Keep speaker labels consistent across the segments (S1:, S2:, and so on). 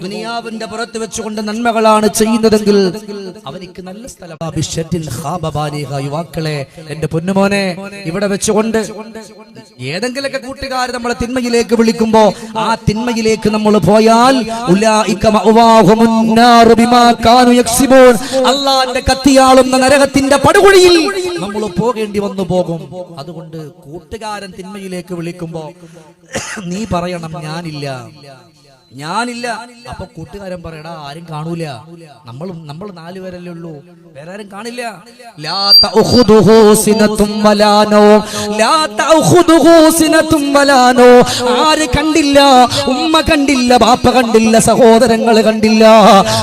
S1: ദുനിയാവിന്റെ പുറത്ത് വെച്ചുകൊണ്ട് നന്മകളാണ് ചെയ്യുന്നതെങ്കിൽ അവനിക്ക് നല്ല സ്ഥലം. യുവാക്കളെ എന്റെ പൊന്നുമോനെ ഇവിടെ വെച്ചുകൊണ്ട് ഏതെങ്കിലൊക്കെ കൂട്ടുകാർ നമ്മളെ തിന്മയിലേക്ക് വിളിക്കുമ്പോ ആ തിന്മയിലേക്ക് നമ്മൾ പോയാൽ. അള്ളാന്റെ കത്തിയാളുന്ന നരകത്തിന്റെ പടുകുഴിയിൽ നമ്മൾ പോകേണ്ടി വന്നു പോകും. അതുകൊണ്ട് കൂട്ടുകാരൻ തിന്മയിലേക്ക് വിളിക്കുമ്പോ നീ പറയണം ഞാനില്ല. ഞാനില്ല. അപ്പൊ കൂട്ടുകാരൻ പറയടാ ആരും കാണൂല. നമ്മൾ നമ്മൾ നാലുപേരല്ലേ ഉള്ളൂ. വേറെ ആരും കാണില്ല. ആര് കണ്ടില്ല? ഉമ്മ കണ്ടില്ല. ബാപ്പ കണ്ടില്ല. സഹോദരങ്ങൾ കണ്ടില്ല.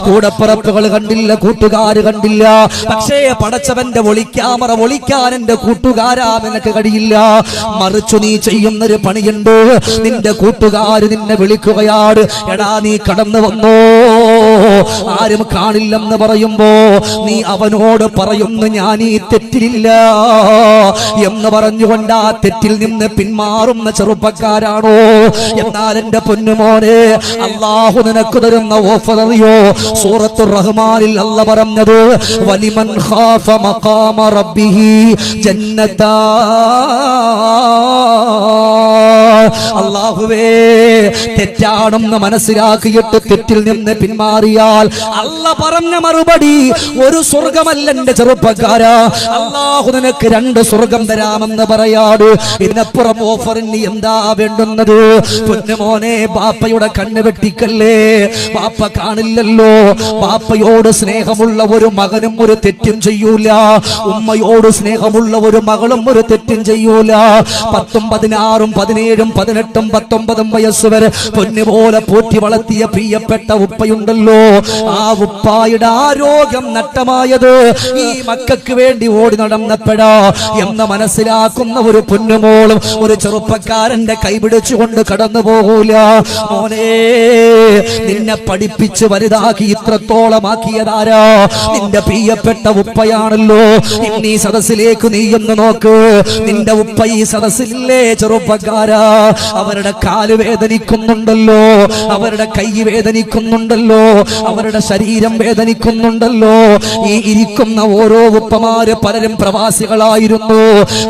S1: കൂടപ്പിറപ്പുകൾ കണ്ടില്ല. കൂട്ടുകാര് കണ്ടില്ല. പക്ഷേ പടച്ചവന്റെ ഒളിക്യാമറ ഒളിക്കാൻ എന്റെ കൂട്ടുകാരാ നിനക്ക് കഴിയില്ല. മറിച്ചു നീ ചെയ്യുന്നൊരു പണിയുണ്ട്. നിന്റെ കൂട്ടുകാര് നിന്നെ വിളിക്കുകയാണ് എടാ നീ കടന്നു വന്നോ? ആരും കാണില്ലെന്ന് പറയുമ്പോ നീ അവനോട് പറയുന്നു ഞാൻ ഈ തെറ്റില്ല എന്ന് പറഞ്ഞുകൊണ്ട് ആ തെറ്റിൽ നിന്ന് പിന്മാറുന്ന ചെറുപ്പക്കാരാണോ? എന്നാൽ എന്റെ പൊന്നുമോനെ അള്ളാഹു നിനക്ക് തരുന്ന ഓഫർ അറിയോ? സൂറത്തു റഹ്മാനിൽ അല്ല പറഞ്ഞത് വലിമൻ ഖാഫ മഖാമ റബ്ബിഹി ജന്നത്താ. അള്ളാഹുവേ തെറ്റാണെന്ന് മനസ്സിലാക്കിയിട്ട് തെറ്റിൽ നിന്ന് പിന്മാറിയാൽ അല്ല പറഞ്ഞ മറുപടി ഒരു സ്വർഗമല്ല എന്റെ ചെറുപ്പക്കാരാ. അള്ളാഹു നിനക്ക് രണ്ട് സ്വർഗം തരാമെന്ന് പറയാട്. ഇതിനപ്പുറം ഓഫറിന് എന്താ വേണ്ടുന്നത്? പൊന്നുമോനെ ബാപ്പയുടെ കണ്ണ് വെട്ടിക്കല്ലേ? ബാപ്പ കാണില്ലല്ലോ. ബാപ്പയോട് സ്നേഹമുള്ള ഒരു മകനും ഒരു തെറ്റും ചെയ്യൂല. ഉമ്മയോട് സ്നേഹമുള്ള ഒരു മകളും ഒരു തെറ്റും ചെയ്യൂല. പത്തും പതിനാറും പതിനേഴും പതിനെട്ടും പത്തൊമ്പതും വയസ്സ് വരെ പൊന്നുപോലെ പോറ്റി വളർത്തിയ പ്രിയപ്പെട്ട ഉപ്പയുണ്ടല്ലോ. ആ ഉപ്പായുടെ ആരോഗ്യം നഷ്ടമായത് ഈ മക്കൾക്ക് വേണ്ടി ഓടി നടന്നപ്പെടാ എന്ന് മനസ്സിലാക്കുന്ന ഒരു പൊന്നുമോളും ഒരു ചെറുപ്പക്കാരന്റെ കൈപിടിച്ചുകൊണ്ട് കടന്നു പോകൂല. നിന്നെ പഠിപ്പിച്ച് വലുതാക്കി ഇത്രത്തോളമാക്കിയതാരാ? നിന്റെ പ്രിയപ്പെട്ട ഉപ്പയാണല്ലോ. ഇന്ന് ഈ സദസ്സിലേക്ക് നീ എന്ന് നോക്ക്. നിന്റെ ഉപ്പ ഈ സദസ്സില്ലേ ചെറുപ്പക്കാരാ? അവരുടെ കാൽ വേദനിക്കുന്നുണ്ടല്ലോ. അവരുടെ കൈ വേദനിക്കുന്നുണ്ടല്ലോ. അവരുടെ ശരീരം വേദനിക്കുന്നുണ്ടല്ലോ. ഈ ഇരിക്കുന്ന ഓരോ ഉപ്പമാര് പലരും പ്രവാസികളായിരുന്നു.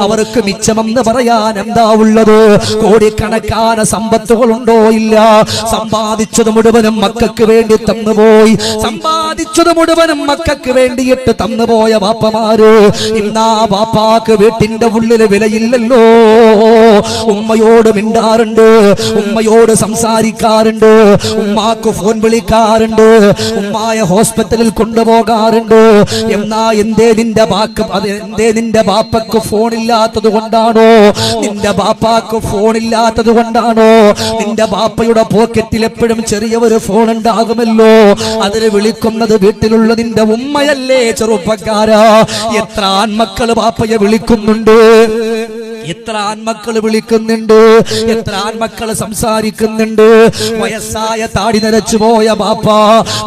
S1: അവർക്ക് മിച്ചമെന്ന് പറയാൻ എന്താ ഉള്ളത്? കോടിക്കണക്കാന സമ്പത്തുകളുണ്ടോ ഇല്ല? സമ്പാദിച്ചത് മുഴുവനും മക്കൾക്ക് വേണ്ടി തന്നുപോയി. സമ്പാദിച്ചത് മുഴുവനും മക്കൾക്ക് വേണ്ടിയിട്ട് തന്നുപോയ വാപ്പമാര് ഇന്നാ വാപ്പാക്ക് വീട്ടിന്റെ ഉള്ളിൽ വിലയില്ലല്ലോ. ഉമ്മയോട് മിണ്ടാറുണ്ട്. ഉമ്മയോട് സംസാരിക്കാറുണ്ട്. ഉമ്മാക്ക് ഫോൺ വിളിക്കാറുണ്ട്. ഉമ്മായ ഹോസ്പിറ്റലിൽ കൊണ്ടുപോകാറുണ്ട്. എന്നാ എന്തേ നിന്റെ ബാക്ക് എന്തേ നിന്റെ ബാപ്പക്ക് ഫോണില്ലാത്തത് കൊണ്ടാണോ? നിന്റെ ബാപ്പാക്ക് ഫോണില്ലാത്തത് കൊണ്ടാണോ? നിന്റെ ബാപ്പയുടെ പോക്കറ്റിൽ എപ്പോഴും ചെറിയ ഒരു ഫോൺ ഉണ്ടാകുമല്ലോ. അതിന് വിളിക്കുന്നത് വീട്ടിലുള്ള നിന്റെ ഉമ്മയല്ലേ? ചെറുപ്പക്കാരാ എത്ര ആൺമക്കൾ ബാപ്പയെ വിളിക്കുന്നുണ്ട്. എത്ര ആൺമക്കൾ വിളിക്കുന്നുണ്ട്? എത്ര ആൺമക്കൾ സംസാരിക്കുന്നുണ്ട്? വയസ്സായ താടി നരച്ചു പോയ ബാപ്പ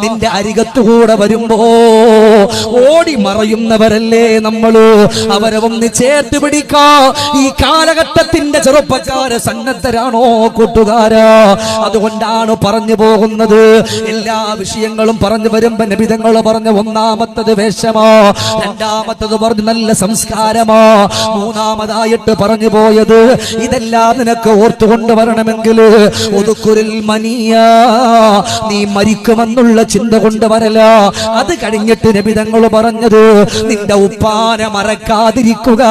S1: നിന്റെ അരികത്തു കൂടെ വരുമ്പോ ഓടി മറയുന്നവരല്ലേ നമ്മൾ? അവരെ ഒന്ന് ചേർത്ത് പിടിക്കാ. ഈ കാലഘട്ടത്തിന്റെ ചെറുപ്പക്കാര് സന്നദ്ധരാണോ കൂട്ടുകാരാ? അതുകൊണ്ടാണ് പറഞ്ഞു പോകുന്നത്. എല്ലാ വിഷയങ്ങളും പറഞ്ഞു വരുമ്പോ നബിതങ്ങൾ പറഞ്ഞ ഒന്നാമത്തത് വേഷമാ. രണ്ടാമത്തത് പറഞ്ഞു നല്ല സംസ്കാരമോ. മൂന്നാമതായിട്ട് പറഞ്ഞു പോയത്? ഇതെല്ലാം നിനക്ക് ഓർത്തുകൊണ്ട് വരണമെങ്കിൽ ഒതുക്കുരിൽ മനിയ. നീ മരിക്കുമെന്നുള്ള ചിന്ത കൊണ്ട് വരല. അത് കഴിഞ്ഞിട്ട് നബിതങ്ങൾ പറഞ്ഞത് നിന്റെ ഉപ്പാനെ മറക്കാതിരിക്കുക.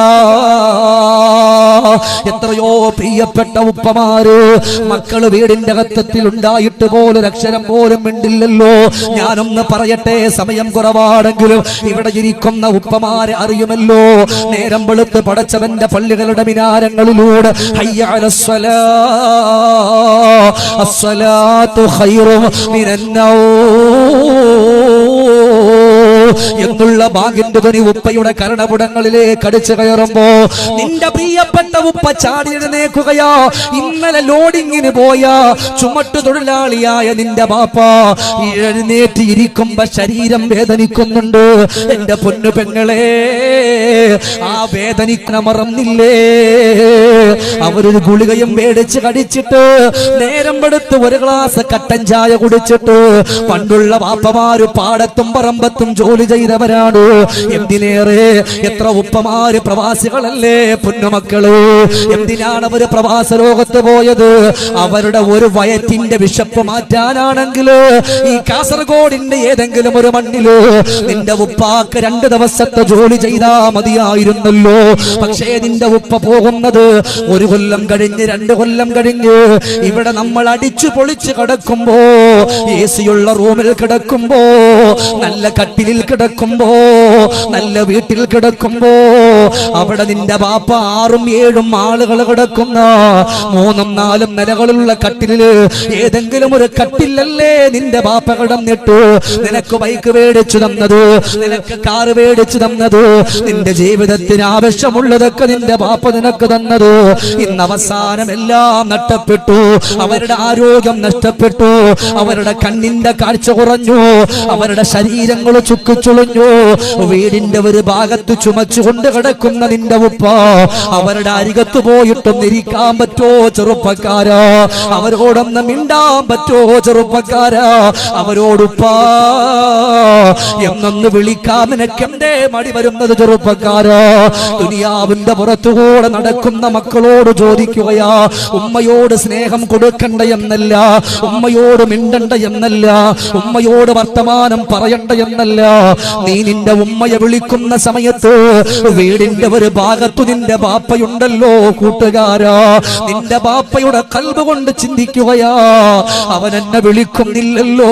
S1: എത്രയോ പ്രിയപ്പെട്ട ഉപ്പമാര് മക്കൾ വീടിന്റെ അകത്തത്തിൽ ഉണ്ടായിട്ട് പോലൊരു അക്ഷരം പോലും മിണ്ടില്ലല്ലോ. ഞാനൊന്ന് പറയട്ടെ സമയം കുറവാണെങ്കിലും ഇവിടെ ഇരിക്കുന്ന ഉപ്പമാരെ അറിയുമല്ലോ. നേരം വെളുത്ത് പടച്ചവന്റെ പള്ളികളുടെ മിനാരങ്ങളിലൂടെ. ഹയ്യ അലസ്സലാ, അസ്സലാത്തു ഖൈറും മിനന്നൗം എന്നുള്ള ബാഗിന്റെ ധ്വനി ഉപ്പയുടെ കരണപുടങ്ങളിലേക്ക് കടിച്ചു കയറുമ്പോ നിന്റെ പ്രിയപ്പെട്ട ഉപ്പ ചാടി എഴുന്നേക്കുകയാ ഇന്നലെ ലോഡിങ്ങിന് പോയ ചുമട്ടു തൊഴിലാളിയായ നിന്റെ ബാപ്പ എഴുന്നേറ്റ് ഇരിക്കുമ്പോ ശരീരം വേദനിക്കുന്നുണ്ട്. എന്റെ പൊന്നു പെങ്ങളെ ആ വേദനിക്കണ മറന്നില്ലേ? അവരൊരു ഗുളികയും മേടിച്ച് കടിച്ചിട്ട് നേരം എടുത്ത് ഒരു ഗ്ലാസ് കട്ടൻ ചായ കുടിച്ചിട്ട് പണ്ടുള്ള വാപ്പമാര് പാടത്തും പറമ്പത്തും ജോലി ചെയ്തവരാണ്. എന്തിനേറെ? എത്ര ഉപ്പമാര് പ്രവാസികളല്ലേ പൊന്നുമക്കൾ. എന്തിനാണ് അവർ പ്രവാസ ലോകത്ത് പോയത്? അവരുടെ ഒരു വയറ്റിന്റെ വിശപ്പ് മാറ്റാനാണെങ്കിൽ ഈ കാസർഗോഡിന്റെ ഏതെങ്കിലും ഒരു മണ്ണിൽ നിന്റെ ഉപ്പാക്ക് രണ്ട് ദിവസത്തെ ജോലി ചെയ്താ മതിയായിരുന്നല്ലോ. പക്ഷേ നിന്റെ ഉപ്പ പോകുന്നത് ഒരു കൊല്ലം കഴിഞ്ഞ് രണ്ട് കൊല്ലം കഴിഞ്ഞ് ഇവിടെ നമ്മൾ അടിച്ചു പൊളിച്ച് കിടക്കുമ്പോ എ സിയുള്ള റൂമിൽ കിടക്കുമ്പോ നല്ല കട്ടിലിൽ കിടക്കുമ്പോ നല്ല വീട്ടിൽ കിടക്കുമ്പോ അവിടെ നിന്റെ ബാപ്പ ആറും ഏഴും ആളുകൾ കിടക്കുന്ന മൂന്നും നാലും നിലകളുള്ള കട്ടിലിൽ ഏതെങ്കിലും ഒരു കട്ടിലല്ലേ നിന്റെ ബാപ്പ കിടന്നിട്ട് നിനക്ക് ബൈക്ക് മേടിച്ചു തന്നത് നിനക്ക് കാറ് മേടിച്ചു തന്നത് നിന്റെ ജീവിതത്തിന് ആവശ്യമുള്ളതൊക്കെ നിന്റെ ബാപ്പ നിനക്ക് തന്നത്. ഇന്ന് അവസാനം എല്ലാം നഷ്ടപ്പെട്ടു. അവരുടെ ആരോഗ്യം നഷ്ടപ്പെട്ടു. അവരുടെ കണ്ണിന്റെ കാഴ്ച കുറഞ്ഞു. അവരുടെ ശരീരങ്ങൾ ചുക്കിച്ചുളിഞ്ഞു വീടിന്റെ ഒരു ഭാഗത്ത് ചുമച്ചുകൊണ്ട് കിടക്കുന്ന നിന്റെ ഉപ്പ അവരുടെ അരികത്ത് പോയിട്ടും ഇരിക്കാൻ പറ്റോ ചെറുപ്പക്കാരാ? അവരോടൊന്ന് മിണ്ടാൻ പറ്റോ ചെറുപ്പക്കാരാ? അവരോടുപ്പാ എന്നൊന്ന് വിളിക്കാൻ നിനക്കെന്തേ മടി വരുന്നത് ചെറുപ്പക്കാരാ? ദുനിയാവിന്റെ പുറത്തുകൂടെ നടക്കുന്ന മക്കളോട് ചോദിക്കുകയാ ഉമ്മയോട് സ്നേഹം കൊടുക്കണ്ട എന്നല്ല ഉമ്മയോട് മിണ്ടണ്ട എന്നല്ല ഉമ്മയോട് വർത്തമാനം പറയണ്ട എന്നല്ല നീ നിന്റെ ഉമ്മയെ വിളിക്കുന്ന സമയത്ത് വീടിന്റെ ഒരു ഭാഗത്തു നിന്റെ ബാപ്പയുണ്ടല്ലോ കൂട്ടുകാരാ. നിന്റെ ബാപ്പയുടെ കൽവ് കൊണ്ട് ചിന്തിക്കുകയാ. അവൻ എന്നെ വിളിക്കുന്നില്ലല്ലോ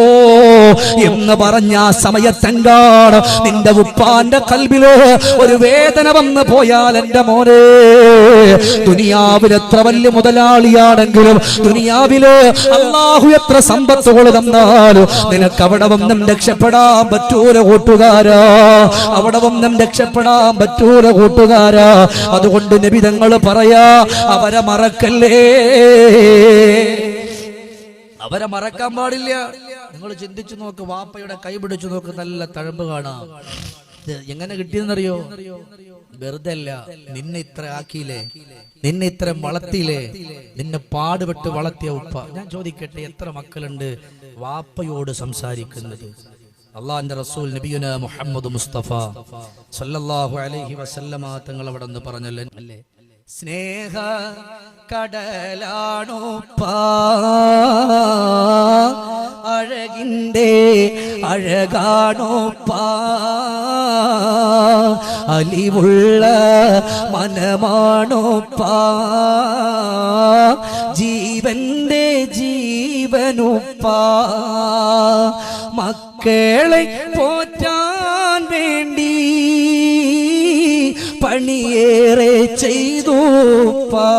S1: എന്ന് പറഞ്ഞ ആ സമയത്തെങ്കാണ് നിന്റെ ഉപ്പാന്റെ കൽവിൽ ഒരു വേദന വന്ന് പോയാൽ എന്റെ മോനെ ദുനിയാവിൽ എത്ര വലിയ മുതലാളിയാണെങ്കിലും ദുനിയാവിൽ അള്ളാഹു എത്ര സമ്പത്തുകൾ തന്നാലും നിനക്ക് അവിടെ ഒന്നും രക്ഷപ്പെടാൻ പറ്റൂല കൂട്ടുകാരാ. അവിടെ ഒന്നും രക്ഷപ്പെടാൻ പറ്റൂല കൂട്ടുകാരാ. അതുകൊണ്ട് നബിതങ്ങൾ പറയാ അവരെ മറക്കല്ലേ? അവരെ മറക്കാൻ പാടില്ല. നിങ്ങൾ ചിന്തിച്ചു നോക്ക് വാപ്പയുടെ കൈ പിടിച്ചു നോക്ക് നല്ല തഴമ്പ് കാണാം. എങ്ങനെ കിട്ടിയെന്നറിയോ? വെറുതെ അല്ല നിന്നെ ഇത്ര ആക്കിയില്ലേ? നിന്നെ ഇത്ര വളർത്തിയില്ലേ? നിന്നെ പാടുപെട്ട് വളർത്തിയ ഉപ്പ. ഞാൻ ചോദിക്കട്ടെ എത്ര മക്കളുണ്ട് വാപ്പയോട് സംസാരിക്കുന്നത്? അള്ളാന്റെ റസൂൽ നബിയുന മുഹമ്മദ് മുസ്തഫ സല്ലല്ലാഹു അലൈഹി വസല്ലമ തങ്ങൾ അവിടെ നിന്ന് പറഞ്ഞല്ലോ? അല്ലേ? സ്നേഹ കടലാണുപ്പാ അഴകിന്റെ അഴകാണോപ്പാ അലിവുള്ള മനമാണോപ്പാ ജീവന്റെ ജീവനുപ്പാ മക്കളെ പോറ്റാൻ വേണ്ടി പണിയേറെ ചെയ്തു പാ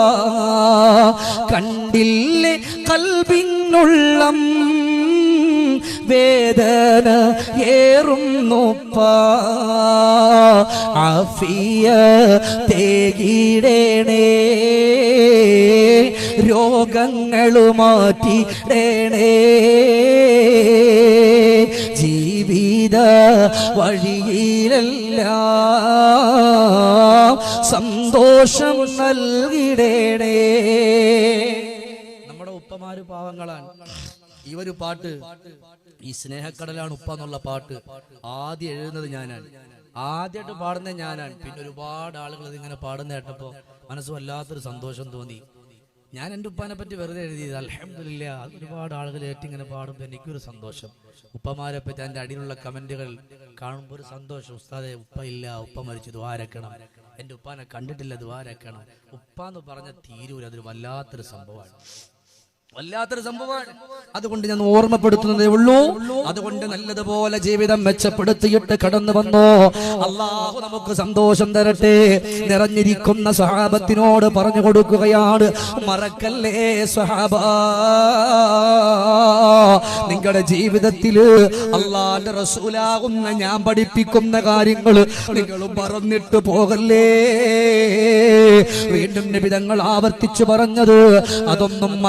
S1: കണ്ടില്ലേ കൽവിനുള്ളം വേദന ഏറുന്നുപ്പാ. ആഫിയ തേകിടേണേ രോഗങ്ങളു മാറ്റിടേണേ ജീവിത വഴിയിലല്ല സന്തോഷം നൽകിടേണേ. നമ്മുടെ ഉപ്പമാര് പാവങ്ങളാണ്. ഈ ഒരു പാട്ട് ഈ സ്നേഹക്കടലാണ് ഉപ്പ എന്നുള്ള പാട്ട് ആദ്യം എഴുതുന്നത് ഞാനാണ്. ആദ്യമായിട്ട് പാടുന്നത് ഞാനാണ്. പിന്നെ ഒരുപാട് ആളുകൾ ഇതിങ്ങനെ പാടുന്ന കേട്ടപ്പോ മനസ്സ് വല്ലാത്തൊരു സന്തോഷം തോന്നി. ഞാൻ എന്റെ ഉപ്പാനെ പറ്റി വെറുതെ എഴുതിയത് അലഹമില്ല ഒരുപാട് ആളുകൾ ഏറ്റിങ്ങനെ പാടുമ്പോൾ എനിക്കൊരു സന്തോഷം. ഉപ്പമാരെ പറ്റി എന്റെ അടിയിലുള്ള കമന്റുകൾ കാണുമ്പോൾ ഒരു സന്തോഷം. ഉസ്താദെ ഉപ്പ ഇല്ല ഉപ്പ മരിച്ചു ദ്വാരക്കണം എന്റെ ഉപ്പാനെ കണ്ടിട്ടില്ല ദ്വാരക്കണം ഉപ്പ എന്ന് പറഞ്ഞ തീരൂര് അതൊരു വല്ലാത്തൊരു സംഭവമാണ്. വല്ലാത്തൊരു സംഭവമാണ്. അതുകൊണ്ട് ഞാൻ ഓർമ്മപ്പെടുത്തുന്നതേ ഉള്ളൂ. അതുകൊണ്ട് നല്ലതുപോലെ ജീവിതം മെച്ചപ്പെടുത്തിയിട്ട് കടന്നു വന്നോ. അള്ളാഹു നമുക്ക് സന്തോഷം തരട്ടെ. നിറഞ്ഞിരിക്കുന്ന സഹാബത്തിനോട് പറഞ്ഞു കൊടുക്കുകയാണ്. മറക്കല്ലേ സഹാബ നിങ്ങളുടെ ജീവിതത്തിൽ അള്ളാന്റെ റസൂലാകുന്ന ഞാൻ പഠിപ്പിക്കുന്ന കാര്യങ്ങൾ നിങ്ങൾ മറന്നിട്ട് പോകല്ലേ? വീണ്ടും നിബിതങ്ങൾ ആവർത്തിച്ചു പറഞ്ഞത് അതൊന്നും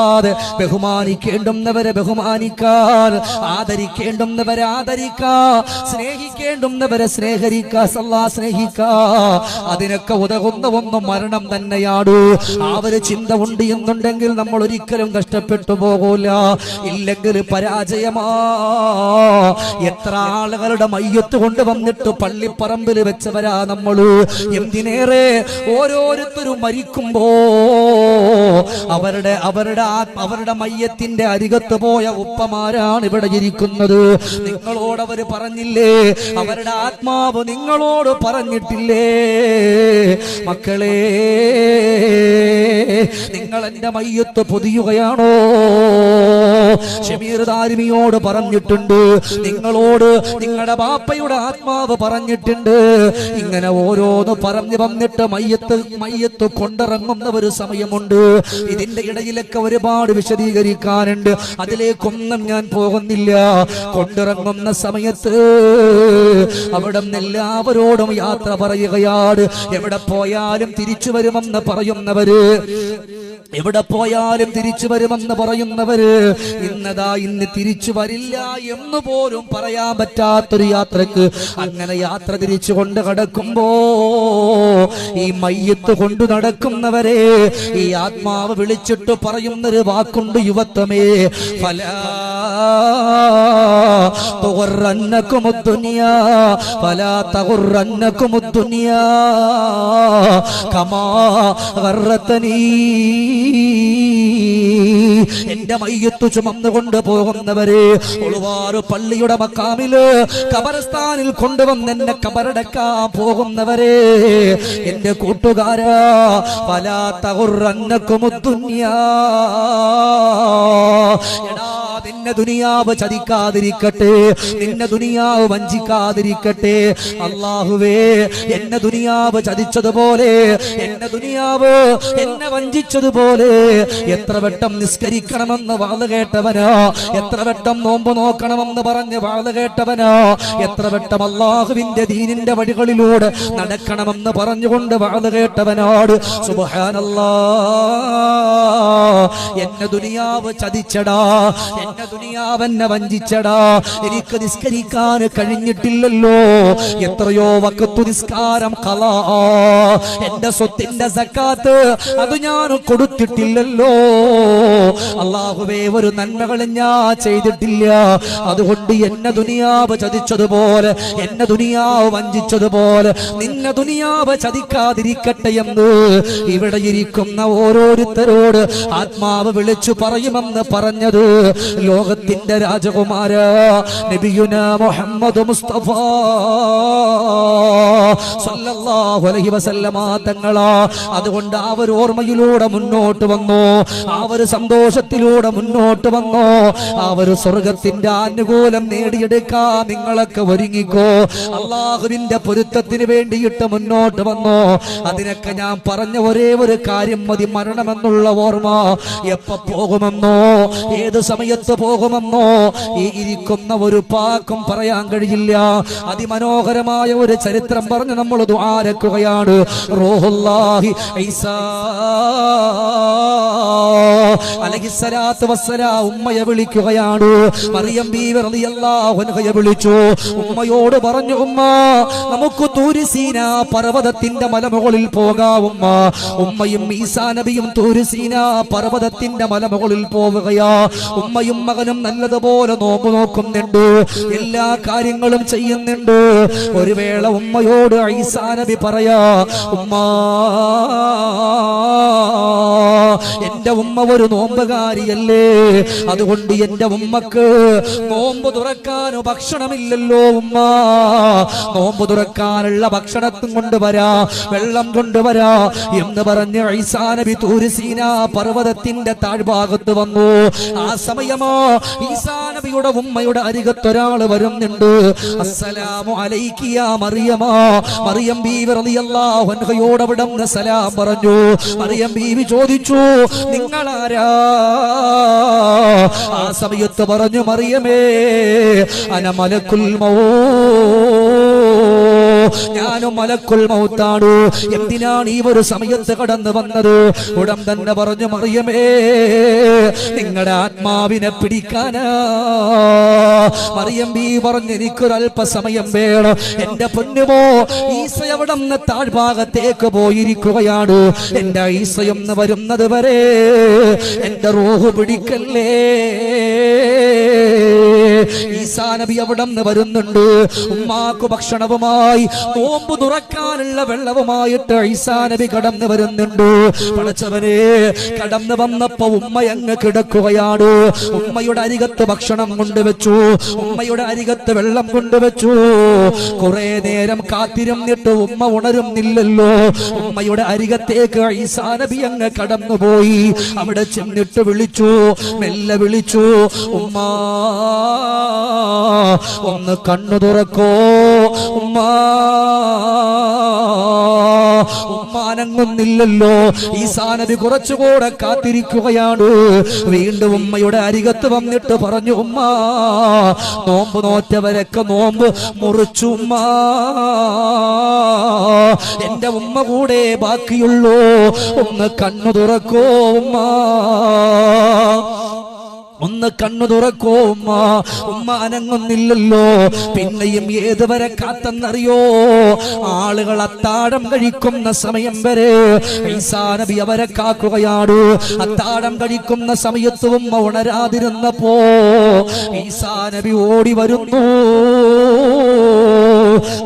S1: മറക്കാതെ ബഹുമാനിക്കേണ്ടുന്നവരെ ബഹുമാനിക്കാൻ ആദരിക്കേണ്ടുന്നവരെ ആദരിക്കാ സ്നേഹിക്കേണ്ടുന്നവരെ സ്നേഹരിക്കാ സല്ലാ സ്നേഹിക്കാ. അതിനൊക്കെ ഉതകുന്ന ഒന്ന് മരണം തന്നെയാണ് ആ ചിന്ത ഉണ്ട് എന്നുണ്ടെങ്കിൽ നമ്മൾ ഒരിക്കലും കഷ്ടപ്പെട്ടു പോകൂല. ഇല്ലെങ്കിൽ പരാജയമാ. എത്ര ആളുകളുടെ മയ്യത്ത് കൊണ്ടുവന്നിട്ട് പള്ളിപ്പറമ്പിൽ വെച്ചവരാ നമ്മൾ എന്തിനേറെ ഓരോരുത്തരും മരിക്കുമ്പോ അവരുടെ അവരുടെ അവരുടെ മയ്യത്തിന്റെ അരികത്ത് പോയ ഉപ്പമാരാണ് ഇവിടെ ഇരിക്കുന്നത്. നിങ്ങളോട് അവർ പറഞ്ഞില്ലേ? അവരുടെ ആത്മാവ് നിങ്ങളോട് പറഞ്ഞിട്ടില്ലേ? മക്കളെ നിങ്ങൾ എന്റെ മയ്യത്ത് പൊതിയുകയാണോ? ഷമീർ ദാരിമിയോട് പറഞ്ഞിട്ടുണ്ട്. നിങ്ങളോട് നിങ്ങളുടെ ബാപ്പയുടെ ആത്മാവ് പറഞ്ഞിട്ടുണ്ട്. ഇങ്ങനെ ഓരോന്ന് പറഞ്ഞു വന്നിട്ട് മയ്യത്ത് മയ്യത്ത് കൊണ്ടിറങ്ങുന്ന ഒരു സമയമുണ്ട്. ഇതിന്റെ ഇടയിലൊക്കെ ഒരുപാട് വിശദീകരിക്കാനുണ്ട്. അതിലേക്കൊന്നും ഞാൻ പോകുന്നില്ല. കൊണ്ടിറങ്ങുന്ന സമയത്ത് അവിടെ എല്ലാവരോടും യാത്ര പറയുകയാണ്. എവിടെ പോയാലും തിരിച്ചു വരുമെന്ന് പറയുന്നവര്. എവിടെ പോയാലും തിരിച്ചു വരുമെന്ന് പറയുന്നവര് ഇന്നതാ ഇന്ന് തിരിച്ചു വരില്ല എന്ന് പോലും പറയാൻ പറ്റാത്തൊരു യാത്രയ്ക്ക് അങ്ങനെ യാത്ര തിരിച്ചു കൊണ്ട് കടക്കുമ്പോ ഈ മയ്യത്ത് കൊണ്ടു നടക്കുന്നവരെ ഈ ആത്മാവ് വിളിച്ചിട്ട് പറയുന്നൊരു വാക്കുണ്ട് യുവത്വമേ. ഫല തുനിയാ ഫല കമാ വർത്തനീ എന്റെ മയ്യത്തു ചുമന്നുകൊണ്ട് പോകുന്നവരെ ഒളുവാറ് പള്ളിയുടെ മക്കാമിൽ കബറസ്ഥാനിൽ കൊണ്ടുവന്ന് എന്നെ കബറടക്കാൻ പോകുന്നവരെ എന്റെ കൂട്ടുകാരാ പല തകുറന്നക്കുമുത്തുന്യാ എടാ നിന്നെ ദുനിയാവ് ചതിക്കാതിരിക്കട്ടെ. നിന്നെ ദുനിയാവ് വഞ്ചിക്കാതിരിക്കട്ടെ. അള്ളാഹുവേ എന്നെ ദുനിയാവ് ചതിച്ചതുപോലെ എന്നെ ദുനിയാവ് എന്നെ വഞ്ചിച്ചതുപോലെ എത്ര വട്ടം നിസ്കരിക്കണമെന്ന് വാൾ കേട്ടവനോ? എത്ര വട്ടം നോമ്പ് നോക്കണമെന്ന് പറഞ്ഞ് വാൾ കേട്ടവനോ? എത്ര വട്ടം അള്ളാഹുവിന്റെ ദീനിന്റെ വഴികളിലൂടെ നടക്കണമെന്ന് പറഞ്ഞുകൊണ്ട് വാൾ കേട്ടവനോട്? സുബഹാനല്ലാ എന്നെ ദുനിയാവ് ചതിച്ചടാ. എന്നെ ദുനിയാവെന്നെ വഞ്ചിച്ചടാ. എനിക്ക് നിസ്കരിക്കാൻ കഴിഞ്ഞിട്ടില്ലല്ലോ. എത്രയോ വക്കത്തു നിസ്കാരം കള. എന്റെ സ്വത്തിന്റെ സക്കാത്ത് അത് ഞാൻ കൊടുത്തിട്ടില്ലല്ലോ. അള്ളാഹുവേ ഒരു നന്മകളും ഞാൻ ചെയ്തിട്ടില്ല. അതുകൊണ്ട് എന്നെ ദുനിയാവ് ചതിച്ചതുപോലെ എന്നെ ദുനിയാവ് വഞ്ചിച്ചതുപോലെ നിന്നെ ദുനിയാവ് ചതിക്കാതിരിക്കട്ടെ എന്ന് ഇവിടെ ഇരിക്കുന്ന ഓരോരുത്തരോട് ആത്മാവ് വിളിച്ചു പറയുമെന്ന് പറഞ്ഞത് ലോകത്തിന്റെ രാജകുമാര നബിയുന മുഹമ്മദ് മുസ്തഫ. സല്ലല്ലാഹു അലൈഹി വസല്ലമ തങ്ങളാ അതുകൊണ്ട് ആ ഒരു ഓർമ്മയിലൂടെ മുന്നോട്ട് വന്നു. ആ ഒരു സന്തോഷത്തിലൂടെ മുന്നോട്ട് വന്നു. ആ ഒരു സ്വർഗത്തിന്റെ ആനുകൂലം നേടിയെടുക്കാൻ നിങ്ങളൊക്കെ ഒരുങ്ങിക്കോ. അള്ളാഹുവിന്റെ പൊരുത്തത്തിന് വേണ്ടിയിട്ട് മുന്നോട്ട് വന്നു. അതിനൊക്കെ ഞാൻ പറഞ്ഞ ഒരേ ഒരു കാര്യം മതി മരണമെന്നുള്ള ഓർമ്മ എപ്പോ പോകുമെന്നോ? ഏത് സമയത്ത് പോകുമെന്നോ? ഈ ഇരിക്കുന്ന ഒരു പാക്കും പറയാൻ കഴിയില്ല. അതിമനോഹരമായ ഒരു ചരിത്രം പറഞ്ഞ് നമ്മൾ ദ്വാരക്കുകയാണ് റോഹുല്ലാഹി ഈസാ. അലഹിസ്സലാത്തു വസ്സലാ ഉമ്മയെ വിളിക്കുകയാണ്. മറിയം ബീവി റളിയല്ലാഹു അൻഹയെ വിളിച്ചു. ഉമ്മയോട് പറഞ്ഞു ഉമ്മ നമുക്ക് തൂരിസീന പർവതത്തിന്റെ മലമുകളിൽ പോകാം ഉമ്മ. ഉമ്മയും ഈസാ നബിയും തൂരിസീന പർവതത്തിന്റെ മലമുകളിൽ പോവുകയാ. ഉമ്മയും മകനും നല്ലതുപോലെ നോമ്പ് നോക്കുന്നുണ്ട്. എല്ലാ കാര്യങ്ങളും ചെയ്യുന്നുണ്ട്. ഒരു വേള ഉമ്മയോട് ഈസാ നബി പറയാ ഉമ്മ എന്റെ ഉമ്മ ഒരു നോമ്പുകാരിയല്ലേ? അതുകൊണ്ട് എന്റെ ഉമ്മക്ക് നോമ്പ് തുറക്കാനോ ഭക്ഷണമില്ലല്ലോ ഉമ്മ. നോമ്പ് തുറക്കാനുള്ള ഭക്ഷണത്തും കൊണ്ടുവരാ വെള്ളം കൊണ്ടുവരാ എന്ന് പറഞ്ഞ് ഐസാനബി തൂരിസീന പർവതത്തിന്റെ താഴ്ഭാഗത്ത് വന്നു. ആ സമയമോ ഈസാനബിയുടെ ഉമ്മയുടെ അരികത്തൊരാൾ വരുന്നുണ്ട്. അസ്സലാമു അലൈക്കിയ മറിയം അൻഹയോട് സലാം പറഞ്ഞു. മറിയം ബീവി ചോദിച്ചു നിങ്ങളാരാ? ആ സമയത്ത് പറഞ്ഞു മറിയമേ അന മലക്കുൽ മൗ ഞാനും മലക്കുൽ മൗത്താണ്. എന്തിനാണ് ഈ ഒരു സമയത്ത് കടന്നു വന്നത്? ഉടൻ തന്നെ പറഞ്ഞു മറിയമേ നിങ്ങളുടെ ആത്മാവിനെ പിടിക്കാനാ. മറിയം ബി പറഞ്ഞു എനിക്കൊരല്പസമയം വേണം. എന്റെ പൊന്നുമോ ഈസ എവിടെ നിന്ന് താഴ്ഭാഗത്തേക്ക് പോയിരിക്കുകയാണ്. എന്റെ ഈസയൊന്ന് വരുന്നത് വരെ എന്റെ റോഹ് പിടിക്കല്ലേ? ഈസാ നബി അവിടെ നിന്ന് വരുന്നുണ്ട്. ഉമ്മാക്ക് ഭക്ഷണവുമായി നോമ്പ് തുറക്കാനുള്ള വെള്ളവുമായിട്ട് ഈസാ നബി കടന്നു വരുന്നുണ്ട്. പടച്ചവനെ കടന്നു വന്നപ്പോ ഉമ്മ അങ്ങ് കിടക്കുകയാണ്. ഉമ്മയുടെ അരികത്ത് ഭക്ഷണം കൊണ്ടുവച്ചു. ഉമ്മയുടെ അരികത്ത് വെള്ളം കൊണ്ടുവച്ചു. കുറെ നേരം കാത്തിരുന്നിട്ട് ഉമ്മ ഉണരുന്നില്ലല്ലോ. ഉമ്മയുടെ അരികത്തേക്ക് ഈസാ നബി അങ്ങ് കടന്നുപോയി. അവിടെ ചെന്നിട്ട് വിളിച്ചു മെല്ലെ വിളിച്ചു ഉമ്മ ഒന്ന് കണ്ണു തുറക്കോ. ഉമ്മ ഉമ്മാനങ്ങുന്നില്ലല്ലോ ഈ സാനതി കുറച്ചുകൂടെ കാത്തിരിക്കുകയാണ്. വീണ്ടും ഉമ്മയുടെ അരികത്ത് വന്നിട്ട് പറഞ്ഞു ഉമ്മ നോമ്പ് നോറ്റവരൊക്കെ നോമ്പ് മുറിച്ചു ഉമ്മ. എന്റെ ഉമ്മ കൂടെ ബാക്കിയുള്ളൂ. ഒന്ന് കണ്ണു തുറക്കോ ഉമ്മ. ഒന്ന് കണ്ണു തുറക്കോ ഉമ്മ. ഉമ്മ അനങ്ങുന്നില്ലല്ലോ. പിന്നെയും ഏത് വരെ കാത്തെന്നറിയോ? ആളുകൾ അത്താഴം കഴിക്കുന്ന സമയം വരെ നബി അവരെ കാക്കുകയാണ് അത്താഴം കഴിക്കുന്ന സമയത്ത് ഉമ്മ ഉണരാതിരുന്നപ്പോ ഈസാ നബി ഓടി വരുന്നു.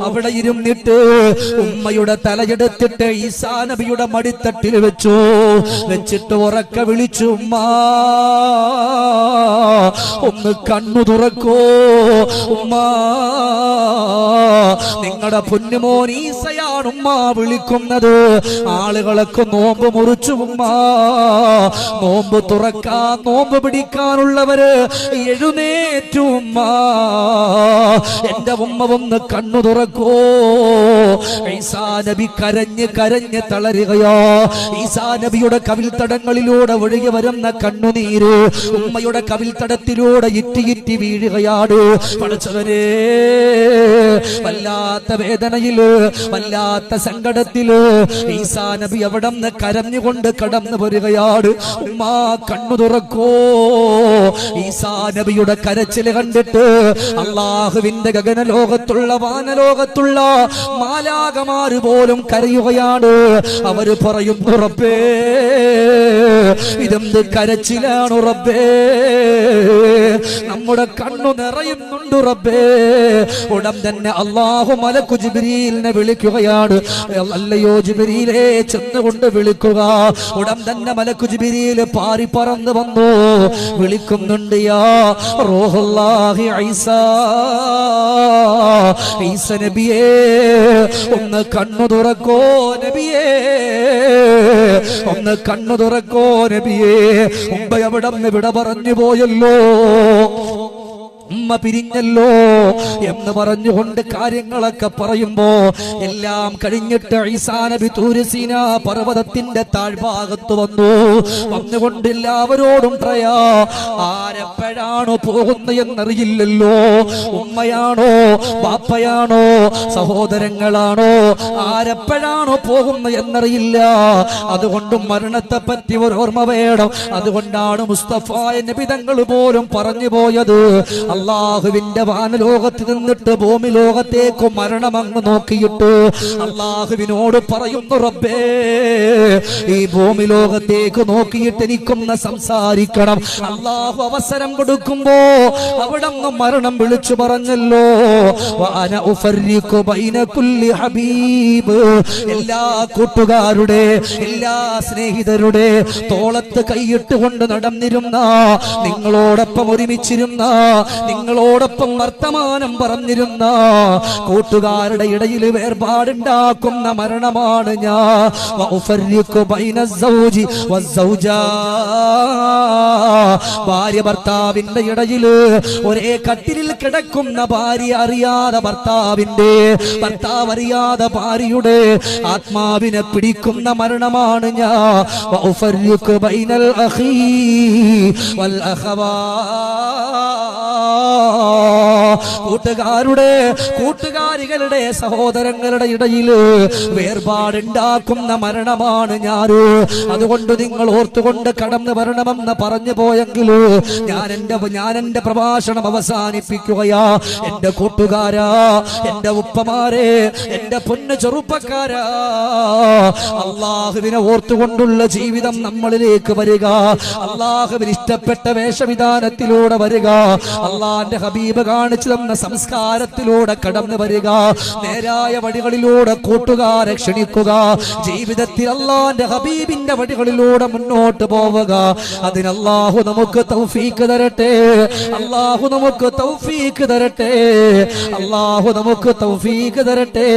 S1: അവിടെ ഇരുന്നിട്ട് ഉമ്മയുടെ തലയെടുത്തിട്ട് ഈസാ നബിയുടെ മടിത്തട്ടിൽ വെച്ചു. വെച്ചിട്ട് ഉറക്ക വിളിച്ചു ഉമ്മ ഒന്ന് കണ്ണു തുറക്കോ. ഉമ്മ നിങ്ങളുടെ പൊന്നുമോൻ ഈസയാണ് ഉമ്മ വിളിക്കുന്നത്. ആളുകളൊക്കെ നോമ്പ് മുറിച്ചു ഉമ്മ. നോമ്പ് തുറക്കാൻ നോമ്പ് പിടിക്കാനുള്ളവര് എഴുന്നേറ്റു ഉമ്മ. എന്റെ ഉമ്മ ഒന്ന് കണ്ണു തുറക്കോ. ഈസാ നബി കരഞ്ഞ് കരഞ്ഞ് തളരുകയോ. ഈസാ നബിയുടെ കവിൽത്തടങ്ങളിലൂടെ ഒഴുകി വരുന്ന കണ്ണുനീര് ഉമ്മയുടെ കവിൽത്തടത്തിലൂടെ ഇറ്റി ഇറ്റി വീഴുകയാണ്. പഠിച്ചവരെ വല്ലാത്ത വേദനയിൽ വല്ലാത്ത സങ്കടത്തിൽ ഈസാ നബി അവിടെ നിന്ന് കരഞ്ഞുകൊണ്ട് കടന്നു വരികയാണ്. ഉമ്മ കണ്ണു തുറക്കോ. ഈസാ നബിയുടെ കരച്ചിൽ കണ്ടിട്ട് അള്ളാഹുവിന്റെ ഗഗന ലോകത്തുള്ള വാനലോകത്തുള്ള മാലാകമാര് പോലും കരയുകയാണ്. അവർ പറയും ഉറപ്പേ ഇതെന്ത് കരച്ചിലാണ് ഉറപ്പേ? നമ്മുടെ കണ്ണു നിറയുന്നുണ്ട് ഉറപ്പേ. ഉടൻ തന്നെ അള്ളാഹു മലക്കു ജിബിരിലിനെ വിളിക്കുകയാണ് അല്ലയോ ജിബിരിയിലെ ചെന്നുകൊണ്ട് വിളിക്കുക. ഉടൻ തന്നെ മലക്കു ജിബിരിയിൽ പാറി പറന്ന് വന്നു. വിളിക്കുന്നുണ്ട് ഐസാ നബിയേ ഒന്ന് കണ്ണു തുറക്കോ നബിയേ. ഒന്ന് കണ്ണു തുറക്കോ നബിയേ. ഉമ്പ എവിടെ വിട പറഞ്ഞു പോയല്ലോ. ഉമ്മ പിരിഞ്ഞല്ലോ എന്ന് പറഞ്ഞുകൊണ്ട് കാര്യങ്ങളൊക്കെ പറയുമ്പോ എല്ലാം കഴിഞ്ഞിട്ട് ഈസാ നബി തൂരസീന പർവതത്തിന്റെ താഴ്ഭാഗത്ത് വന്നു. വന്നുകൊണ്ട് എല്ലാവരോടും പറയാ ആരെപ്പോഴാണോ പോകുന്നത് എന്നറിയില്ലല്ലോ. ഉമ്മയാണോ പാപ്പയാണോ സഹോദരങ്ങളാണോ ആരെപ്പോഴാണോ പോകുന്നത് എന്നറിയില്ല. അതുകൊണ്ട് മരണത്തെ പറ്റി ഒരു ഓർമ്മ വേണം. അതുകൊണ്ടാണ് മുസ്തഫ നിബിതങ്ങൾ പോലും പറഞ്ഞു പോയത്. അള്ളാഹുവിന്റെ വാനലോകത്ത് നിന്നിട്ട് ഭൂമി ലോകത്തേക്ക് മരണം അങ്ങ് നോക്കിയിട്ട് അള്ളാഹുവിനോട് പറയുന്നു റബ്ബേ ഈ ഭൂമി ലോകത്തേക്ക് നോക്കിയിട്ട് എനിക്കൊന്ന് സംസാരിക്കണം. അള്ളാഹു അവസരം കൊടുക്കുമ്പോ അവിടെ അങ്ങ് മരണം വിളിച്ചു പറഞ്ഞല്ലോ. ഹബീബ്. എല്ലാ കൂട്ടുകാരുടെ എല്ലാ സ്നേഹിതരുടെ തോളത്ത് കൈയിട്ട് കൊണ്ട് നടന്നിരുന്ന നിങ്ങളോടൊപ്പം ഒരുമിച്ചിരുന്ന നിങ്ങളോടൊപ്പം വർത്തമാനം പറഞ്ഞിരുന്ന കൂട്ടുകാരുടെ ഇടയിൽ വേർപാടുണ്ടാക്കുന്ന മരണമാണ് ഞാൻ. ഭാര്യ ഭർത്താവിന്റെ ഇടയിൽ ഒരേ കട്ടിലിൽ കിടക്കുന്ന ഭാര്യ അറിയാതെ ഭർത്താവിന്റെ ഭർത്താവ് അറിയാതെ ഭാര്യയുടെ ആത്മാവിനെ പിടിക്കുന്ന മരണമാണ് ഞാൻ. വൽ അഖവാ 啊。കൂട്ടുകാരുടെ കൂട്ടുകാരികളുടെ സഹോദരങ്ങളുടെ ഇടയിൽ വേർപാടുണ്ടാക്കുന്ന മരണമാണ് ഞാൻ അതുകൊണ്ട് നിങ്ങൾ ഓർത്തുകൊണ്ട് കടന്നു വരണമെന്ന് പറഞ്ഞു പോയെങ്കിൽ ഞാൻ എന്റെ ഞാൻ എന്റെ പ്രഭാഷണം അവസാനിപ്പിക്കുകയാ. എന്റെ കൂട്ടുകാരാ എന്റെ ഉപ്പമാരെ എന്റെ പൊന്നു ചെറുപ്പക്കാരാ. അള്ളാഹുവിനെ ഓർത്തുകൊണ്ടുള്ള ജീവിതം നമ്മളിലേക്ക് വരിക. അള്ളാഹുവിന് ഇഷ്ടപ്പെട്ട വേഷവിധാനത്തിലൂടെ വരിക. അള്ളാന്റെ ഹബീബ് കാണിച്ചു തന്ന സംസ്കാരത്തിലൂടെ കടന്നു വരിക. നേരായ വഴികളിലൂടെ കൂട്ടുകാരെ ക്ഷണിക്കുക. ജീവിതത്തിൽ അള്ളാന്റെ ഹബീബിന്റെ വഴികളിലൂടെ മുന്നോട്ട് പോവുക. അതിനാഹു നമുക്ക് തൗഫീക്ക് തരട്ടെ. അള്ളാഹു നമുക്ക് തൗഫീക്ക് തരട്ടെ. അള്ളാഹു നമുക്ക് തൗഫീക്ക് തരട്ടെ.